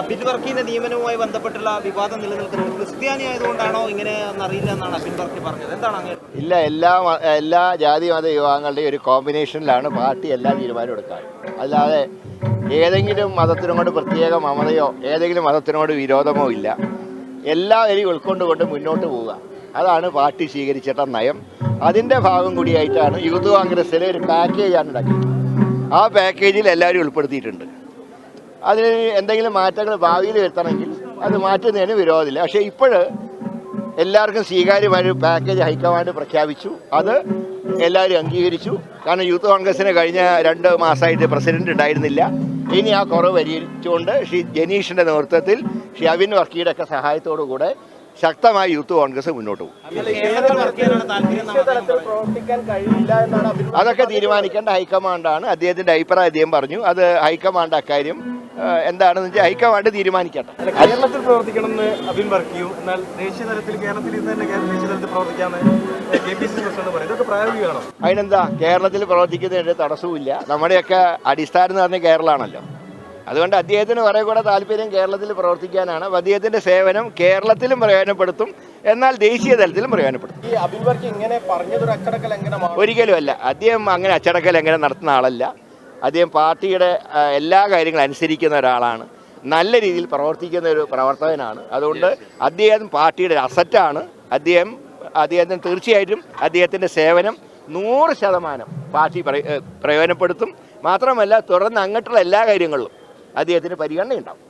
അബിൻ വർക്കിന്റെ നിയമനവുമായി ബന്ധപ്പെട്ടുള്ള വിവാദം നിലനിൽക്കുന്നത് ക്രിസ്ത്യാനി ആയതുകൊണ്ടാണോ ഇങ്ങനെ എന്നറിയില്ല എന്നാണ് അബിൻ വർക്കി പറഞ്ഞത്? എന്താണ് അങ്ങനെ ഇല്ല എല്ലാ എല്ലാ ജാതി മത വിഭാഗങ്ങളുടെയും ഒരു കോമ്പിനേഷനിലാണ് പാർട്ടി എല്ലാ തീരുമാനം എടുക്കാൻ. അല്ലാതെ ഏതെങ്കിലും മതത്തിനോട് പ്രത്യേക മമതയോ ഏതെങ്കിലും മതത്തിനോട് വിരോധമോ ഇല്ല. എല്ലാവരെയും ഉൾക്കൊണ്ടുകൊണ്ട് മുന്നോട്ട് പോവുക. അതാണ് പാർട്ടി സ്വീകരിച്ചിട്ട നയം. അതിന്റെ ഭാഗം കൂടിയായിട്ടാണ് യൂത്ത് കോൺഗ്രസ്സിലെ ഒരു പാക്കേജാണ് ഉണ്ടാക്കിയത് ആ പാക്കേജിൽ എല്ലാവരും ഉൾപ്പെടുത്തിയിട്ടുണ്ട്. അതിന് എന്തെങ്കിലും മാറ്റങ്ങൾ ഭാവിയിൽ വരുത്തണമെങ്കിൽ അത് മാറ്റുന്നതിന് വിരോധമില്ല. പക്ഷേ ഇപ്പോൾ എല്ലാവർക്കും സ്വീകാര്യമായ ഒരു പാക്കേജ് ഹൈക്കമാൻഡ് പ്രഖ്യാപിച്ചു. അത് എല്ലാവരും അംഗീകരിച്ചു. കാരണം യൂത്ത് കോൺഗ്രസിന് കഴിഞ്ഞ രണ്ട് മാസമായിട്ട് പ്രസിഡന്റ് ഉണ്ടായിരുന്നില്ല. ഇനി ആ കുറവ് പരിഹരിച്ചുകൊണ്ട് ശ്രീ ജനീഷിന്റെ നേതൃത്വത്തിൽ ശ്രീ അവിൻ വർക്കിയുടെ ഒക്കെ സഹായത്തോടു കൂടെ ശക്തമായി യൂത്ത് കോൺഗ്രസ് മുന്നോട്ട് പോകും. അതൊക്കെ തീരുമാനിക്കേണ്ട ഹൈക്കമാൻഡാണ്. അദ്ദേഹത്തിന്റെ അഭിപ്രായം അദ്ദേഹം പറഞ്ഞു. അത് ഹൈക്കമാൻഡ് അക്കാര്യം എന്താണെന്ന് വെച്ചാൽ ഹൈക്കമാൻഡ് തീരുമാനിക്കട്ടെ. കേരളത്തിൽ പ്രവർത്തിക്കണമെന്ന് അബിൻ എന്നാൽ ദേശീയ തലത്തിൽ കേരളത്തിൽ ഇന്ന് തന്നെ ദേശീയ തലത്തിൽ പ്രവർത്തിക്കാമെന്ന് അതിനെന്താ കേരളത്തിൽ പ്രവർത്തിക്കുന്നതിന് തടസ്സവുമില്ല. നമ്മുടെയൊക്കെ അടിസ്ഥാനം എന്ന് പറഞ്ഞാൽ കേരളമാണല്ലോ. അതുകൊണ്ട് അദ്ദേഹത്തിന് കുറെ കൂടെ താല്പര്യം കേരളത്തിൽ പ്രവർത്തിക്കാനാണ്. അപ്പോൾ അദ്ദേഹത്തിന്റെ സേവനം കേരളത്തിലും പ്രയോജനപ്പെടുത്തും. എന്നാൽ ദേശീയ തലത്തിലും പ്രയോജനപ്പെടുത്തും. ഈ അബിൻ വർക്ക് ഇങ്ങനെ പറഞ്ഞതൊരു അച്ചടക്ക ലംഘനമാണ് ഒരിക്കലും അല്ല. അദ്ദേഹം അങ്ങനെ അച്ചടക്ക ലംഘനം നടത്തുന്ന ആളല്ല. അദ്ദേഹം പാർട്ടിയുടെ എല്ലാ കാര്യങ്ങളും അനുസരിക്കുന്ന ഒരാളാണ്. നല്ല രീതിയിൽ പ്രവർത്തിക്കുന്ന ഒരു പ്രവർത്തകനാണ്. അതുകൊണ്ട് അദ്ദേഹം പാർട്ടിയുടെ അസറ്റാണ് അദ്ദേഹം അദ്ദേഹത്തിന് തീർച്ചയായിട്ടും അദ്ദേഹത്തിന്റെ സേവനം നൂറ് ശതമാനം പാർട്ടി പ്രയോജനപ്പെടുത്തും. മാത്രമല്ല തുടർന്ന് അങ്ങോട്ടുള്ള എല്ലാ കാര്യങ്ങളിലും അദ്ദേഹത്തിന് പരിഗണനയുണ്ടാവും.